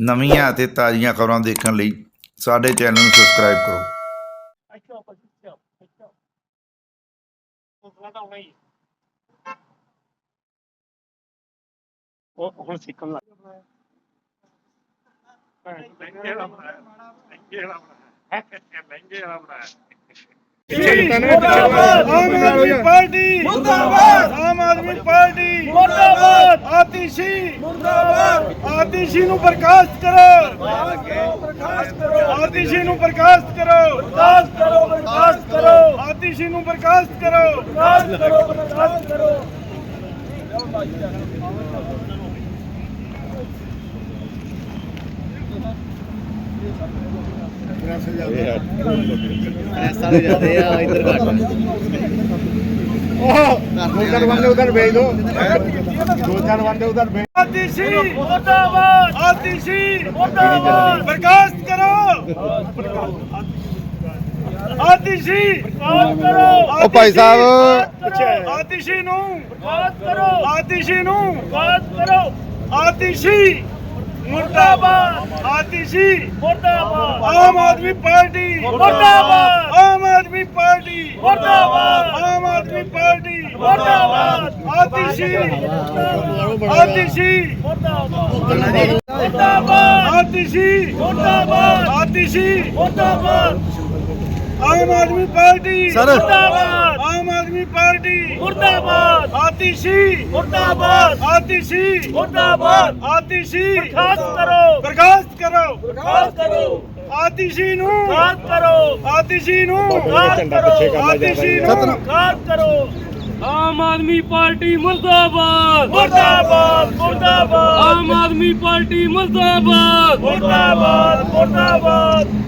ਨਵੀਆਂ ਅਤੇ ਤਾਜ਼ੀਆਂ ਖਬਰਾਂ ਦੇਖਣ ਲਈ ਸਾਡੇ ਚੈਨਲ ਨੂੰ ਸਬਸਕ੍ਰਾਈਬ ਕਰੋ। ਉਹ ਹੁਣ ਸਿੱਖਣ ਲੱਗ ਲਹਿੰਗੇ ਵਾਲਾ ਬਣਾਇਆ। ਲਹਿੰਗੇ ਵਾਲਾ ਬਣਾਇਆ। ਲਹਿੰਗੇ ਵਾਲਾ ਬਣਾਇਆ। ਆਮ ਆਦਮੀ ਪਾਰਟੀ! ਮੁਰਦਾਬਾਦ! ਆਮ ਆਦਮੀ ਪਾਰਟੀ! ਮੁਰਦਾਬਾਦ! ਆਤਿਸ਼ੀ! ਮੁਰਦਾਬਾਦ! ਆਤਿਸ਼ੀ ਨੂੰ ਬਰਖਾਸਤ ਕਰੋ! ਬਰਖਾਸਤ ਕਰੋ! ਆਤਿਸ਼ੀ ਨੂੰ ਬਰਖਾਸਤ ਕਰੋ! ਬਰਖਾਸਤ ਕਰੋ ਬਰਖਾਸਤ ਕਰੋ! ਆਤਿਸ਼ੀ ਨੂੰ ਬਰਖਾਸਤ ਕਰੋ! ਬਰਖਾਸਤ ਕਰੋ ਬਰਖਾਸਤ ਕਰੋ! ਪ੍ਰੈਸ ਕਰੋ। ਆਤਿਸ਼ੀ ਭਾਈ ਸਾਹਿਬ। ਆਤਿਸ਼ੀ ਨੂੰ ਆਤ ਕਰੋ। ਆਤਿਸ਼ੀ ਨੂੰ ਆਤ ਕਰੋ। ਆਤਿਸ਼ੀ ਮੁਰਦਾਬਾਦ। ਆਤਿਸ਼ੀ ਮੁਰਦਾਬਾਦ। ਆਮ ਆਦਮੀ ਪਾਰਟੀ। ਮੁਰਦਾਬਾਦ। ਆਮ ਆਦਮੀ ਪਾਰਟੀ। ਮੁਰਦਾਬਾਦ। ਆਮ ਆਦਮੀ ਪਾਰਟੀ। ਮੁਰਦਾਬਾਦ। ਆਤਿਸ਼ੀ। ਆਤਿਸ਼ੀ। ਮੁਰਦਾਬਾਦ। ਆਤਿਸ਼ੀ। ਮੁਰਦਾਬਾਦ। ਆਤਿਸ਼ੀ। ਮੁਰਦਾਬਾਦ। ਆਮ ਆਦਮੀ ਪਾਰਟੀ। ਮੁਰਦਾਬਾਦ। ਆਮ ਆਦਮੀ ਪਾਰਟੀ ਮੁਰਦਾਬਾਦ। ਆਤਿਸ਼ੀ ਮੁਰਦਾਬਾਦ। ਆਤਿਸ਼ੀ ਮੁਰਦਾਬਾਦ। ਆਤਿਸ਼ੀ ਬਰਖਾਸਤ ਕਰੋ। ਬਰਖਾਸਤ ਕਰੋ। ਬਰਖਾਸਤ ਕਰੋ। ਆਤਿਸ਼ੀ ਨੂੰ। ਬਰਖਾਸਤ ਕਰੋ। ਆਤਿਸ਼ੀ ਨੂੰ। ਬਰਖਾਸਤ ਕਰੋ। ਆਤਿਸ਼ੀ ਨੂੰ। ਬਰਖਾਸਤ ਕਰੋ। ਆਮ ਆਦਮੀ ਪਾਰਟੀ ਮੁਰਦਾਬਾਦ। ਮੁਰਦਾਬਾਦ। ਮੁਰਦਾਬਾਦ। ਆਮ ਆਦਮੀ ਪਾਰਟੀ ਮੁਰਦਾਬਾਦ। ਮੁਰਦਾਬਾਦ। ਮੁਰਦਾਬਾਦ।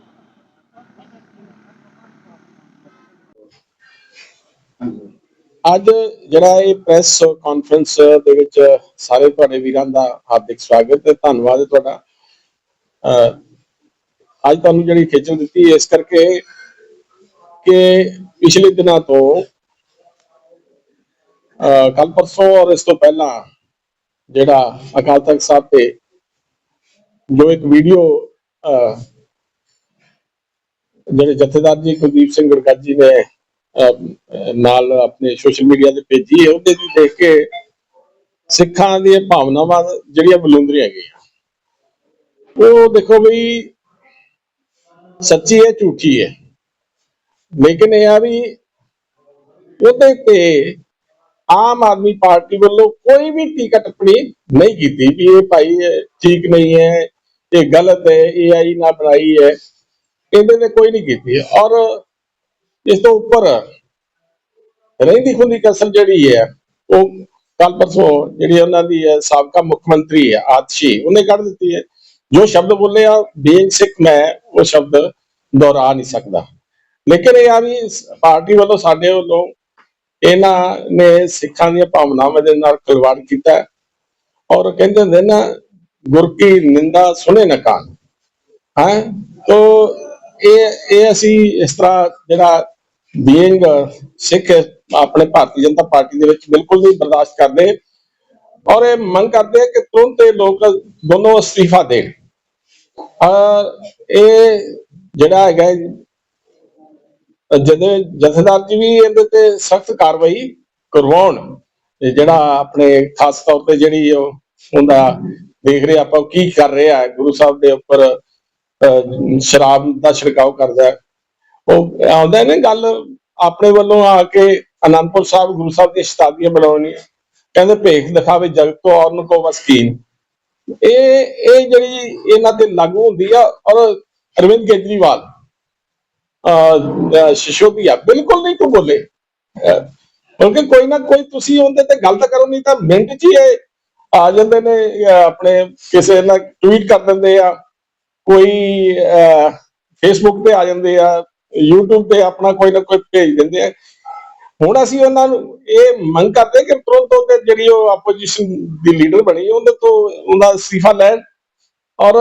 ਅੱਜ ਜਿਹੜਾ ਇਹ ਪ੍ਰੈਸ ਕਾਨਫਰੰਸ ਦੇ ਵਿੱਚ ਸਾਰੇ ਤੁਹਾਡੇ ਵੀਰਾਂ ਦਾ ਹਾਰਦਿਕ ਸਵਾਗਤ ਹੈ, ਧੰਨਵਾਦ ਹੈ ਤੁਹਾਡਾ। ਅੱਜ ਤੁਹਾਨੂੰ ਜਿਹੜੀ ਖੇਚਲ ਦਿੱਤੀ, ਇਸ ਕਰਕੇ ਕਿ ਪਿਛਲੇ ਦਿਨਾਂ ਤੋਂ ਕੱਲ ਪਰਸੋਂ ਔਰ ਇਸ ਤੋਂ ਪਹਿਲਾਂ ਜਿਹੜਾ ਅਕਾਲ ਤਖਤ ਸਾਹਿਬ ਤੇ ਜੋ ਇੱਕ ਵੀਡੀਓ ਜਿਹੜੇ ਜਥੇਦਾਰ ਜੀ ਕੁਲਦੀਪ ਸਿੰਘ ਗੜਗੜ ਜੀ ਨੇ ਨਾਲ ਆਪਣੇ ਸੋਸ਼ਲ ਮੀਡੀਆ ਤੇ ਭੇਜੀ ਹੈ, ਉਹਦੇ ਦੀ ਦੇਖ ਕੇ ਸਿੱਖਾਂ ਦੀਆਂ ਭਾਵਨਾਵਾਂ ਜਿਹੜੀਆਂ ਬਲੂੰਦਰੀਆਂ ਗਈਆਂ। ਉਹ ਦੇਖੋ ਵੀ ਸੱਚੀ ਹੈ, ਝੂਠੀ ਹੈ। ਲੇਕਿਨ ਇਹ ਆ ਵੀ ਉਹਦੇ ਤੇ ਆਮ ਆਦਮੀ ਪਾਰਟੀ ਵੱਲੋਂ ਕੋਈ ਵੀ ਟੀਕਾ ਟਿੱਪਣੀ ਨਹੀਂ ਕੀਤੀ ਵੀ ਇਹ ਭਾਈ ਠੀਕ ਨਹੀਂ ਹੈ, ਇਹ ਗਲਤ ਹੈ, ਇਹ ਆਈ ਨਾ ਬਣਾਈ ਹੈ। ਇਹਦੇ ਤੇ ਕੋਈ ਨਹੀਂ ਕੀਤੀ। ਔਰ ਇਸ ਤੋਂ ਉੱਪਰ ਰਹਿੰਦੀ ਖੁੰਦੀ ਕਸਰ ਜਿਹੜੀ ਹੈ ਉਹ ਕੱਲ ਪਰਸੋਂ ਜਿਹੜੀ ਉਹਨਾਂ ਦੀ ਹੈ, ਸਾਬਕਾ ਮੁੱਖ ਮੰਤਰੀ ਹੈ ਆਤਸ਼ੀ ਉਹਨੇ ਕੱਢ ਦਿੱਤੀ ਹੈ। ਜੋ ਸ਼ਬਦ ਬੋਲੇ ਆ ਬੀਇੰਗ ਸਿੱਖ ਮੈਂ ਉਹ ਸ਼ਬਦ ਦੁਹਰਾ ਨਹੀਂ ਸਕਦਾ। ਲੇਕਿਨ ਇਹ ਆ ਵੀ ਪਾਰਟੀ ਵੱਲੋਂ ਸਾਡੇ ਵੱਲੋਂ ਇਹਨਾਂ ਨੇ ਸਿੱਖਾਂ ਦੀਆਂ ਭਾਵਨਾਵਾਂ ਦੇ ਨਾਲ ਖਿਲਵਾੜ ਕੀਤਾ ਔਰ ਕਹਿੰਦੇ ਹੁੰਦੇ ਨਾ ਗੁਰ ਕੀ ਨਿੰਦਾ ਸੁਣੇ ਨਾ ਕਾਨ। ਹੈ? ਤੋ ਇਹ ਇਹ ਅਸੀਂ ਇਸ ਤਰ੍ਹਾਂ ਜਿਹੜਾ ਬੀਇੰਗ ਸਿੱਖ uh, ਆਪਣੇ ਭਾਰਤੀ ਜਨਤਾ ਪਾਰਟੀ ਦੇ ਵਿੱਚ ਬਿਲਕੁਲ ਨਹੀਂ ਬਰਦਾਸ਼ਤ ਕਰਦੇ। ਔਰ ਇਹ ਮੰਗ ਕਰਦੇ ਕਿ ਤੁਰੰਤ ਇਹ ਲੋਕ ਦੋਨੋਂ ਅਸਤੀਫਾ ਦੇਣ। ਔਰ ਇਹ ਜਿਹੜਾ ਹੈਗਾ ਜਦੋਂ ਜਥੇਦਾਰ ਜੀ ਵੀ ਇਹਦੇ ਤੇ ਸਖਤ ਕਾਰਵਾਈ ਕਰਵਾਉਣ ਜਿਹੜਾ ਆਪਣੇ ਖਾਸ ਤੌਰ ਤੇ ਜਿਹੜੀ ਉਹ ਹੁੰਦਾ ਦੇਖ ਰਹੇ ਆਪਾਂ ਉਹ ਕੀ ਕਰ ਰਿਹਾ ਹੈ। ਗੁਰੂ ਸਾਹਿਬ ਦੇ ਉੱਪਰ ਅਹ, ਸ਼ਰਾਬ ਦਾ ਛਿੜਕਾਓ ਕਰਦਾ ਉਹ ਆਉਂਦਾ ਨੇ ਗੱਲ ਆਪਣੇ ਵੱਲੋਂ ਆ ਕੇ ਅਨੰਦਪੁਰ ਸਾਹਿਬ, ਗੁਰੂ ਸਾਹਿਬ ਦੀਆਂ ਸ਼ਤਾਬਦੀਆਂ ਬਣਾਉਣੀਆਂ। ਕਹਿੰਦੇ ਭੇਖ ਦਿਖਾਵੇ ਜਗਤ ਤੋਂ ਔਰਨ ਕੋ ਵਸਕੀਨ ਇਹ ਇਹ ਜਿਹੜੀ ਇਹਨਾਂ ਤੇ ਲਾਗੂ ਹੁੰਦੀ ਆ, ਔਰ ਅਰਵਿੰਦ ਕੇਜਰੀਵਾਲ, ਅਹ ਸ਼ਿਸ਼ੋਦੀਆ ਬਿਲਕੁਲ ਨਹੀਂ ਤੂੰ ਬੋਲੇ। ਅਹ ਕਿਉਂਕਿ ਕੋਈ ਨਾ ਕੋਈ ਤੁਸੀਂ ਉਹਦੇ ਤੇ ਗੱਲ ਤਾਂ ਕਰੋ, ਨਹੀਂ ਤਾਂ ਮਿੰਟ 'ਚ ਹੀ ਇਹ ਆ ਜਾਂਦੇ ਨੇ ਆਪਣੇ ਕਿਸੇ ਨਾਲ ਟਵੀਟ ਕਰ ਦਿੰਦੇ ਆ, ਕੋਈ ਫੇਸਬੁੱਕ ਤੇ ਆ ਜਾਂਦੇ ਆ YouTube ਤੇ ਆਪਣਾ ਕੋਈ ਨਾ ਕੋਈ ਭੇਜ ਦਿੰਦੇ ਆ। ਹੁਣ ਅਸੀਂ ਉਹਨਾਂ ਨੂੰ ਇਹ ਮੰਗ ਕਰਦੇ ਕਿ ਤੁਰੰਤ ਉਹਦੇ ਜਿਹੜੀ ਉਹ ਆਪੋਜੀਸ਼ਨ ਦੀ ਲੀਡਰ ਬਣੀ ਉਹਦੇ ਤੋਂ ਉਹਦਾ ਅਸਤੀਫਾ ਲੈਣ ਔਰ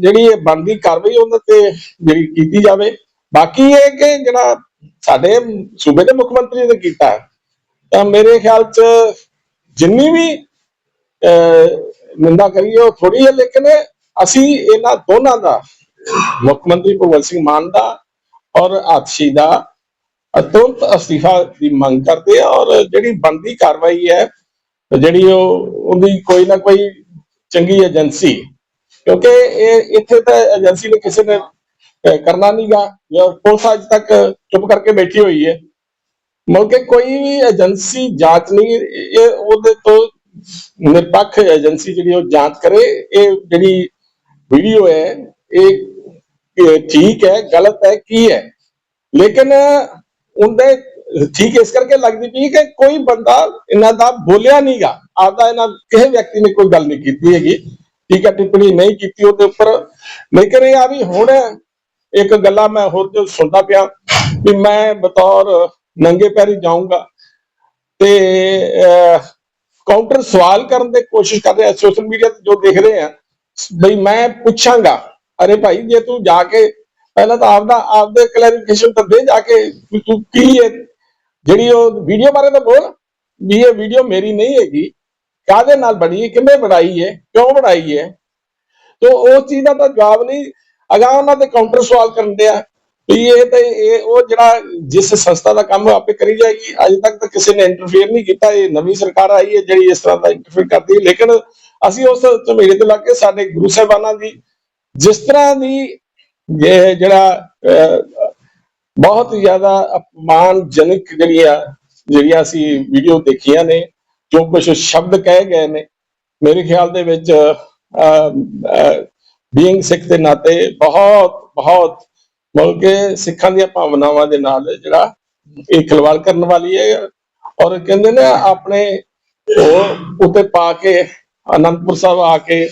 ਜਿਹੜੀ ਇਹ ਬਣਦੀ ਕਾਰਵਾਈ ਉਹਨਾਂ ਤੇ ਜਿਹੜੀ ਕੀਤੀ ਜਾਵੇ। ਬਾਕੀ ਇਹ ਕਿ ਜਿਹੜਾ ਸਾਡੇ ਸੂਬੇ ਦੇ ਮੁੱਖ ਮੰਤਰੀ ਨੇ ਕੀਤਾ ਤਾਂ ਮੇਰੇ ਖਿਆਲ ਚ ਜਿੰਨੀ ਵੀ ਅਹ, ਨਿੰਦਾ ਕਰੀਏ ਉਹ ਥੋੜੀ ਹੈ ਲੇਕਿਨ ਅਸੀਂ ਇਹਨਾਂ ਦੋਨਾਂ ਦਾ ਮੁੱਖ ਮੰਤਰੀ ਭਗਵੰਤ ਸਿੰਘ ਮਾਨ ਦਾ ਔਰ ਆਤਸ਼ੀ ਦਾ ਤੁਰੰਤ ਅਸਤੀਫਾ ਦੀ ਮੰਗ ਕਰਦੇ ਆ ਔਰ ਜਿਹੜੀ ਬਣਦੀ ਕਾਰਵਾਈ ਹੈ, ਜਿਹੜੀ ਉਹ, ਉਹਦੀ ਕੋਈ ਨਾ ਕੋਈ ਚੰਗੀ ਏਜੰਸੀ, ਕਿਉਂਕਿ ਇਹ ਇੱਥੇ ਤਾਂ ਏਜੰਸੀ ਨੇ ਕਿਸੇ ਨੇ ਕਰਨਾ ਨਹੀਂਗਾ ਜਾਂ ਪੁਲਿਸ ਅੱਜ ਤੱਕ ਚੁੱਪ ਕਰਕੇ ਬੈਠੀ ਹੋਈ ਹੈ। ਮਤਲਬ ਕੋਈ ਵੀ ਏਜੰਸੀ ਜਾਂਚ ਨਹੀਂ, ਇਹ ਉਹਦੇ ਤੋਂ ਨਿਰਪੱਖ ਏਜੰਸੀ ਜਿਹੜੀ ਉਹ ਜਾਂਚ ਕਰੇ, ਇਹ ਜਿਹੜੀ ਵੀਡੀਓ ਹੈ, ਇਹ ਠੀਕ ਹੈ, ਗਲਤ ਹੈ, ਕੀ ਹੈ। ਲੇਕਿਨ, ਉਹਦੇ ਠੀਕ ਇਸ ਕਰਕੇ ਲੱਗਦੀ ਪਈ ਕਿ ਕੋਈ ਬੰਦਾ ਇਹਨਾਂ ਦਾ ਬੋਲਿਆ ਨਹੀਂਗਾ। ਆਪਦਾ ਇਹਨਾਂ, ਕਿਸੇ ਵਿਅਕਤੀ ਨੇ ਕੋਈ ਗੱਲ ਨਹੀਂ ਕੀਤੀ ਹੈਗੀ। ਠੀਕ ਹੈ, ਟਿੱਪਣੀ ਨਹੀਂ ਕੀਤੀ ਉਹਦੇ ਉੱਪਰ। ਲੇਕਿਨ ਇਹ ਆ ਵੀ ਹੁਣ ਇੱਕ ਗੱਲਾਂ ਮੈਂ ਹੋਰ ਜੋ ਸੁਣਦਾ ਪਿਆ ਵੀ ਮੈਂ ਬਤੌਰ ਨੰਗੇ ਪੈਰੀ ਜਾਊਂਗਾ ਤੇ ਕਾਊਂਟਰ ਸਵਾਲ ਕਰਨ ਦੀ ਕੋਸ਼ਿਸ਼ ਕਰ ਰਿਹਾ ਸੋਸ਼ਲ ਮੀਡੀਆ ਤੇ ਜੋ ਦੇਖ ਰਹੇ ਆ, ਬਈ ਮੈਂ ਪੁੱਛਾਂਗਾ ਅਰੇ ਭਾਈ, ਜੇ ਤੂੰ ਜਾ ਕੇ ਪਹਿਲਾਂ ਤਾਂ ਆਪਦਾ, ਆਪਦੇ ਕਲੈਰੀਫਿਕੇਸ਼ਨ ਤਾਂ ਦੇ ਜਾ ਕੇ ਤੂੰ ਕੀ ਹੈ। ਜਿਹੜੀ ਉਹ ਵੀਡੀਓ ਬਾਰੇ ਤਾਂ ਬੋਲ, ਵੀ ਇਹ ਵੀਡੀਓ ਮੇਰੀ ਨਹੀਂ ਹੈਗੀ। ਕਾਹਦੇ ਨਾਲ ਬਣੀ ਹੈ? ਕਿੰਨੇ ਬਣਾਈ ਹੈ? ਕਿਉਂ ਬਣਾਈ ਹੈ? ਤੋ ਉਹ ਚੀਜ਼ ਦਾ ਤਾਂ ਜਵਾਬ ਨਹੀਂ। ਅਗਾ ਉਹਨਾਂ ਦੇ ਕਾਊਂਟਰ ਸਵਾਲ ਕਰਨ ਦਿਆ ਵੀ ਇਹ ਤੇ ਇਹ, ਉਹ ਜਿਹੜਾ ਜਿਸ ਸੰਸਥਾ ਦਾ ਕੰਮ ਆਪੇ ਕਰੀ ਜਾਏਗੀ, ਅਜੇ ਤੱਕ ਤਾਂ ਕਿਸੇ ਨੇ ਇੰਟਰਫੇਅਰ ਨਹੀਂ ਕੀਤਾ। ਇਹ ਨਵੀਂ ਸਰਕਾਰ ਆਈ ਹੈ, ਜਿਹੜੀ ਇਸ ਤਰ੍ਹਾਂ ਦਾ ਇੰਟਰਫੇਅਰ ਕਰਦੀ ਹੈ। ਲੇਕਿਨ ਅਸੀਂ ਉਸ ਝਮੇੜੇ ਤੋਂ ਲੱਗ ਕੇ ਸਾਡੇ ਗੁਰੂ ਸਾਹਿਬਾਨਾਂ ਦੀ ਜਿਸ ਤਰ੍ਹਾਂ ਦੀ ਇਹ ਜਿਹੜਾ ਬਹੁਤ ਜ਼ਿਆਦਾ ਅਪਮਾਨਜਨਕ ਜਿਹੜੀਆਂ ਜਿਹੜੀਆਂ ਅਸੀਂ ਵੀਡੀਓ ਦੇਖੀਆਂ ਨੇ, ਜੋ ਕੁਝ ਸ਼ਬਦ ਕਹੇ ਗਏ ਨੇ, ਮੇਰੇ ਖਿਆਲ ਦੇ ਵਿੱਚ ਬੀਇੰਗ ਸਿੱਖ ਦੇ ਨਾਤੇ ਬਹੁਤ ਬਹੁਤ ਬਲਕਿ ਸਿੱਖਾਂ ਦੀਆਂ ਭਾਵਨਾਵਾਂ ਦੇ ਨਾਲ ਜਿਹੜਾ ਇਹ ਖਿਲਵਾੜ ਕਰਨ ਵਾਲੀ ਹੈ, ਔਰ ਕਹਿੰਦੇ ਨੇ ਆਪਣੇ ਉਹ ਉੱਤੇ ਪਾ ਕੇ ਅਨੰਦਪੁਰ ਸਾਹਿਬ ਆ ਕੇ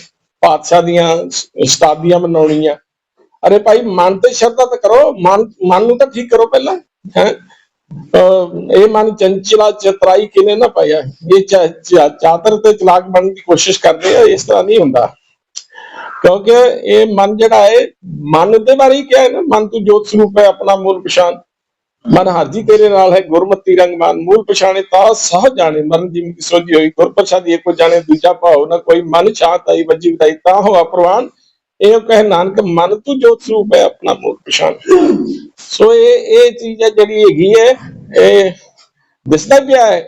ਪਾਤਸ਼ਾਹ ਦੀਆਂ ਸ਼ਤਾਬਦੀਆਂ ਬਣਾਉਣੀਆਂ ਅਰੇ ਭਾਈ, ਮਨ ਤੇ ਸ਼ਰਧਾ ਤਾਂ ਕਰੋ। ਮਨ ਮਨ ਨੂੰ ਤਾਂ ਠੀਕ ਕਰੋ ਪਹਿਲਾਂ। ਹੈ? ਇਹ ਮਨ ਚੰਚਲਾ ਚਤਰਾਈ ਕਿਨੇ ਨਾ ਪਾਇਆ। ਇਹ ਚਾ- ਚਾਤਰ ਤੇ ਚਲਾਕ ਬਣਨ ਦੀ ਕੋਸ਼ਿਸ਼ ਕਰਦੇ ਆ, ਇਸ ਤਰ੍ਹਾਂ ਨਹੀਂ ਹੁੰਦਾ। ਕਿਉਂਕਿ ਇਹ ਮਨ ਜਿਹੜਾ ਹੈ, ਮਨ ਦੇ ਬਾਰੇ ਹੀ ਕਿਹਾ ਹੈ ਨਾ। ਮਨ ਤੂੰ ਜੋਤ ਸਰੂਪ ਹੈ, ਆਪਣਾ ਮੂਲ ਪਛਾਣ। ਮਨ ਹਰਜੀ ਤੇਰੇ ਨਾਲ ਹੈ, ਗੁਰਮਤੀ ਰੰਗ ਮਨ, ਮੂਲ ਪਛਾਣੇ ਤਾਂ ਸਹ ਜਾਣੇ, ਮਰਨ ਜਿਮ ਕੀ ਸੋਝੀ ਹੋਈ ਗੁਰ ਪ੍ਰਸਾਦੀ ਇੱਕੋ ਜਾਣੇ, ਦੂਜਾ ਭਾਉ ਨਾ ਕੋਈ ਮਨ ਸ਼ਾਂਤ ਆਈ ਵੱਜੀ ਵਧਾਈ ਤਾਂ ਹੋਆ ਪ੍ਰਵਾਨ ਇਹ ਕਹੇ ਨਾਨਕ, ਮਨ ਤੂੰ ਜੋਤ ਸਰੂਪ ਹੈ, ਆਪਣਾ ਮੂਲ ਪਛਾਣ। ਸੋ ਇਹ ਇਹ ਚੀਜ਼ ਹੈ ਜਿਹੜੀ ਹੈਗੀ ਹੈ, ਇਹ ਦਿਸਦਾ ਪਿਆ ਹੈ,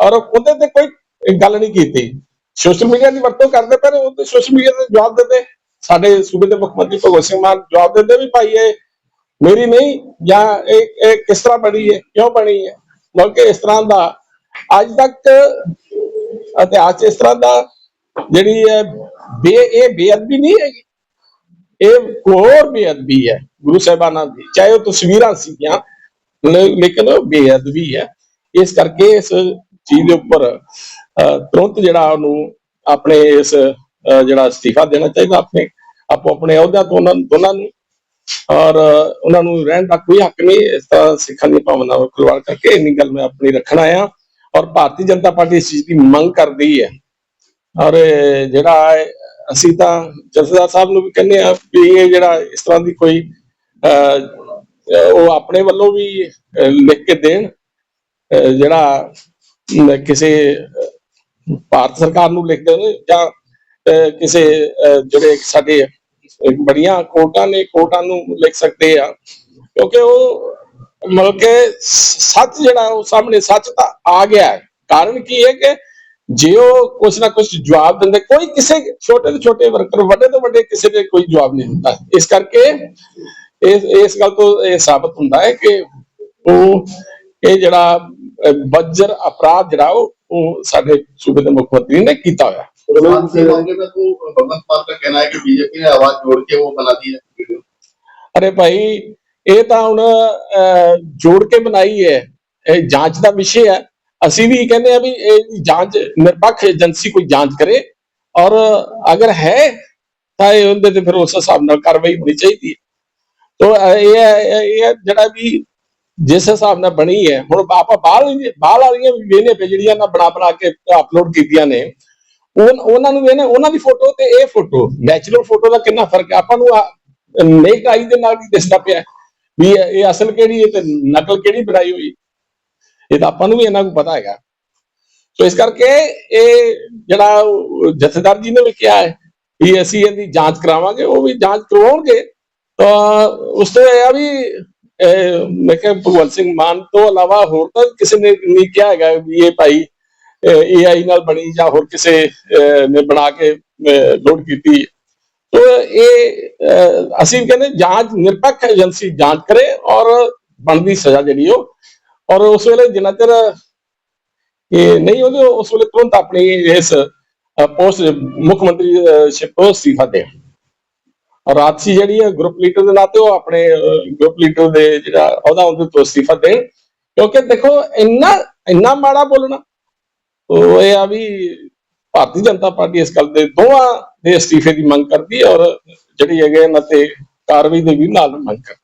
ਔਰ ਉਹਦੇ ਤੇ ਕੋਈ ਗੱਲ ਨਹੀਂ ਕੀਤੀ। ਸੋਸ਼ਲ ਮੀਡੀਆ ਦੀ ਵਰਤੋਂ ਕਰਦੇ ਪਰ ਉਹ ਤੇ ਸੋਸ਼ਲ ਮੀਡੀਆ ਤੇ ਜਵਾਬ ਦਿੰਦੇ ਸਾਡੇ ਸੂਬੇ ਦੇ ਮੁੱਖ ਮੰਤਰੀ ਭਗਵੰਤ ਸਿੰਘ ਮਾਨ ਜਵਾਬ ਦਿੰਦੇ ਵੀ ਭਾਈ ਇਹ ਮੇਰੀ ਨਹੀਂ ਜਾਂ ਇਹ ਇਹ ਕਿਸ ਤਰ੍ਹਾਂ ਬਣੀ ਹੈ ਕਿਉਂ ਬਣੀ ਹੈ? ਬਲਕਿ ਇਸ ਤਰ੍ਹਾਂ ਦਾ ਅੱਜ ਤੱਕ ਇਤਿਹਾਸ 'ਚ ਇਸ ਤਰ੍ਹਾਂ ਦਾ ਜਿਹੜੀ ਹੈ ਬੇ ਇਹ ਬੇਅਦਬੀ ਨਹੀਂ ਹੈਗੀ। ਇਹ ਹੋਰ ਬੇਅਦਬੀ ਹੈ ਗੁਰੂ ਸਾਹਿਬਾਨਾਂ ਦੀ ਚਾਹੇ ਉਹ ਤਸਵੀਰਾਂ ਸੀਗੀਆਂ ਲੇਕਿਨ ਉਹ ਬੇਅਦਬੀ ਹੈ। ਇਸ ਕਰਕੇ ਇਸ ਚੀਜ਼ ਦੇ ਉੱਪਰ ਅਹ, ਤੁਰੰਤ ਜਿਹੜਾ ਉਹਨੂੰ ਆਪਣੇ ਇਸ ਜਿਹੜਾ ਅਸਤੀਫਾ ਦੇਣਾ ਚਾਹੀਦਾ ਆਪਣੇ ਆਪੋ ਆਪਣੇ ਅਹੁਦਿਆਂ ਤੋਂ ਉਹਨਾਂ ਦੋਨਾਂ ਨੂੰ। ਔਰ ਉਹਨਾਂ ਨੂੰ ਰਹਿਣ ਦਾ ਕੋਈ ਹੱਕ ਨਹੀਂ ਇਸ ਤਰ੍ਹਾਂ ਸਿੱਖਾਂ ਦੀ ਭਾਵਨਾਵਾਂ ਖਿਲਵਾੜ ਕਰਕੇ ਇੰਨੀ ਗੱਲ ਮੈਂ ਆਪਣੀ ਰੱਖਣਾ ਆ ਔਰ ਭਾਰਤੀ ਜਨਤਾ ਪਾਰਟੀ ਇਸ ਚੀਜ਼ ਦੀ ਮੰਗ ਕਰਦੀ ਹੈ। ਔਰ ਜਿਹੜਾ ਅਸੀਂ ਤਾਂ ਜਥੇਦਾਰ ਸਾਹਿਬ ਨੂੰ ਵੀ ਕਹਿੰਦੇ ਆ ਵੀ ਇਹ ਜਿਹੜਾ ਇਸ ਤਰ੍ਹਾਂ ਦੀ ਕੋਈ ਅਹ, ਉਹ ਆਪਣੇ ਵੱਲੋਂ ਵੀ ਲਿਖ ਕੇ ਦੇਣ। ਜਿਹੜਾ ਕਿਸੇ ਭਾਰਤ ਸਰਕਾਰ ਨੂੰ ਲਿਖ ਦੇਣ ਜਾਂ ਕਿਸੇ ਜਿਹੜੇ ਸਾਡੇ ਬੜੀਆਂ ਕੋਰਟਾਂ ਨੇ ਕੋਰਟਾਂ ਨੂੰ ਲਿਖ ਸਕਦੇ ਆ। ਕਿਉਂਕਿ ਉਹ ਮਤਲਬ ਕਿ ਸੱਚ ਜਿਹੜਾ ਉਹ ਸਾਹਮਣੇ ਸੱਚ ਤਾਂ ਆ ਗਿਆ ਹੈ। ਕਾਰਨ ਕੀ ਹੈ ਕਿ ਜੇ ਉਹ ਕੁਛ ਨਾ ਕੁਛ ਜਵਾਬ ਦਿੰਦੇ, ਕੋਈ ਕਿਸੇ ਛੋਟੇ ਤੋਂ ਛੋਟੇ ਵਰਕਰ, ਵੱਡੇ ਤੋਂ ਵੱਡੇ ਕਿਸੇ ਦੇ ਕੋਈ ਜਵਾਬ ਨਹੀਂ ਹੁੰਦਾ ਇਸ ਕਰਕੇ ਇਸ ਇਸ ਗੱਲ ਤੋਂ ਇਹ ਸਾਬਤ ਹੁੰਦਾ ਹੈ ਕਿ ਉਹ ਇਹ ਜਿਹੜਾ ਬੱਜਰ ਅਪਰਾਧ ਜਿਹੜਾ ਉਹ ਸਾਡੇ ਸੂਬੇ ਦੇ ਮੁੱਖ ਮੰਤਰੀ ਨੇ ਕੀਤਾ ਹੋਇਆ। भगवान के मामले में तो भगवंत मान का कहना है कि बीजेपी ने आवाज जोड़ के वो बना दी है वीडियो ਅਰੇ ਭਾਈ ਇਹ ਤਾਂ ਹੁਣ ਅਹ, ਜੋੜ ਕੇ ਬਣਾਈ ਹੈ ਇਹ ਜਾਂਚ ਦਾ ਵਿਸ਼ੇ ਹੈ ਅਸੀਂ ਵੀ ਕਹਿੰਦੇ ਆ ਵੀ ਇਹ ਜਾਂਚ ਨਿਰਪੱਖ ਏਜੰਸੀ ਕੋਈ ਜਾਂਚ ਕਰੇ ਔਰ ਅਗਰ ਹੈ ਤਾਂ ਇਹ ਉਹਦੇ ਤੇ ਫਿਰ ਉਸ ਹਿਸਾਬ ਨਾਲ ਕਾਰਵਾਈ ਹੋਣੀ ਚਾਹੀਦੀ ਹੈ ਤੋ ਅਹ, ਇਹ ਹੈ- ਇਹ ਹੈ ਜਿਹੜਾ ਵੀ ਜਿਸ ਹਿਸਾਬ ਨਾਲ ਬਣੀ ਹੈ ਹੁਣ ਆਪਾਂ ਬਾਹਰ ਬਾਹਰ ਵਾਲੀਆਂ ਵੀ ਵੇਨੇ ਪੇ ਜਿਹੜੀਆਂ ਨਾ ਬਣਾ ਬਣਾ ਕੇ ਅਪਲੋਡ ਕੀਤੀਆਂ ਨੇ ਉਹ ਉਹਨਾਂ ਨੂੰ ਵੇਨੇ ਉਹਨਾਂ ਦੀ ਫੋਟੋ ਤੇ ਇਹ ਫੋਟੋ ਨੈਚੁਰਲ ਫੋਟੋ ਦਾ ਕਿੰਨਾ ਫ਼ਰਕ ਹੈ ਆਪਾਂ ਨੂੰ ਨੇਕ ਆਈ ਦੇ ਨਾਲ ਹੀ ਦਿਸਦਾ ਪਿਆ ਵੀ ਇਹ ਅਸਲ ਕਿਹੜੀ ਹੈ ਤੇ ਨਕਲ ਕਿਹੜੀ ਬਣਾਈ ਹੋਈ? ਇਹ ਤਾਂ ਆਪਾਂ ਨੂੰ ਵੀ ਇਹਨਾਂ ਨੂੰ ਪਤਾ ਹੈਗਾ। ਸੋ ਇਸ ਕਰਕੇ ਇਹ ਜਿਹੜਾ ਜਥੇਦਾਰ ਜੀ ਨੇ ਵੀ ਕਿਹਾ ਹੈ ਵੀ ਅਸੀਂ ਇਹਦੀ ਜਾਂਚ ਕਰਾਵਾਂਗੇ, ਉਹ ਵੀ ਜਾਂਚ ਕਰਵਾਉਣਗੇ ਤਾਂ ਉਸ ਤੋਂ ਇਹ ਆ ਵੀ ਮੈਂ ਕਿਹਾ ਭਗਵੰਤ ਸਿੰਘ ਮਾਨ ਤੋਂ ਇਲਾਵਾ ਹੋਰ ਤਾਂ ਕਿਸੇ ਨੇ ਨਹੀਂ ਕਿਹਾ ਹੈਗਾ ਵੀ ਇਹ ਭਾਈ ਏਆਈ ਨਾਲ ਬਣੀ ਜਾਂ ਹੋਰ ਕਿਸੇ ਅਹ, ਨੇ ਬਣਾ ਕੇ ਲੋਡ ਕੀਤੀ। ਤੋ ਇਹ ਅਸੀਂ ਕਹਿੰਦੇ ਜਾਂਚ ਨਿਰਪੱਖ ਏਜੰਸੀ ਜਾਂਚ ਕਰੇ ਔਰ ਬਣਦੀ ਸਜ਼ਾ ਜਿਹੜੀ ਉਹ। ਔਰ ਉਸ ਵੇਲੇ ਜਿੰਨਾ ਚਿਰ ਇਹ ਨਹੀਂ ਉਹਦੇ ਉਸ ਵੇਲੇ ਤੁਰੰਤ ਆਪਣੀ ਇਸ ਪੋਸਟ ਮੁੱਖ ਮੰਤਰੀ ਸ਼ਿਪ ਤੋਂ ਅਸਤੀਫਾ ਦੇ। ਔਰ ਰਾਜਸੀ ਜਿਹੜੀ ਹੈ ਗਰੁੱਪ ਲੀਡਰ ਦੇ ਨਾਤੇ ਉਹ ਆਪਣੇ ਗਰੁੱਪ ਲੀਡਰ ਦੇ ਜਿਹੜਾ ਉਹਦਾ ਉਹਦੇ ਤੋਂ ਅਸਤੀਫਾ ਦੇਣ। ਕਿਉਂਕਿ ਦੇਖੋ ਇੰਨਾ ਇੰਨਾ ਮਾੜਾ ਬੋਲਣਾ ਉਹ ਇਹ ਆ ਵੀ ਭਾਰਤੀ ਜਨਤਾ ਪਾਰਟੀ ਇਸ ਗੱਲ ਦੇ ਦੋਵਾਂ ਦੇ ਅਸਤੀਫੇ ਦੀ ਮੰਗ ਕਰਦੀ ਹੈ ਔਰ ਜਿਹੜੀ ਹੈਗੇ ਇਹਨਾਂ ਤੇ ਕਾਰਵਾਈ ਦੇ ਵੀ ਨਾਲ ਮੰਗ ਕਰਦੀ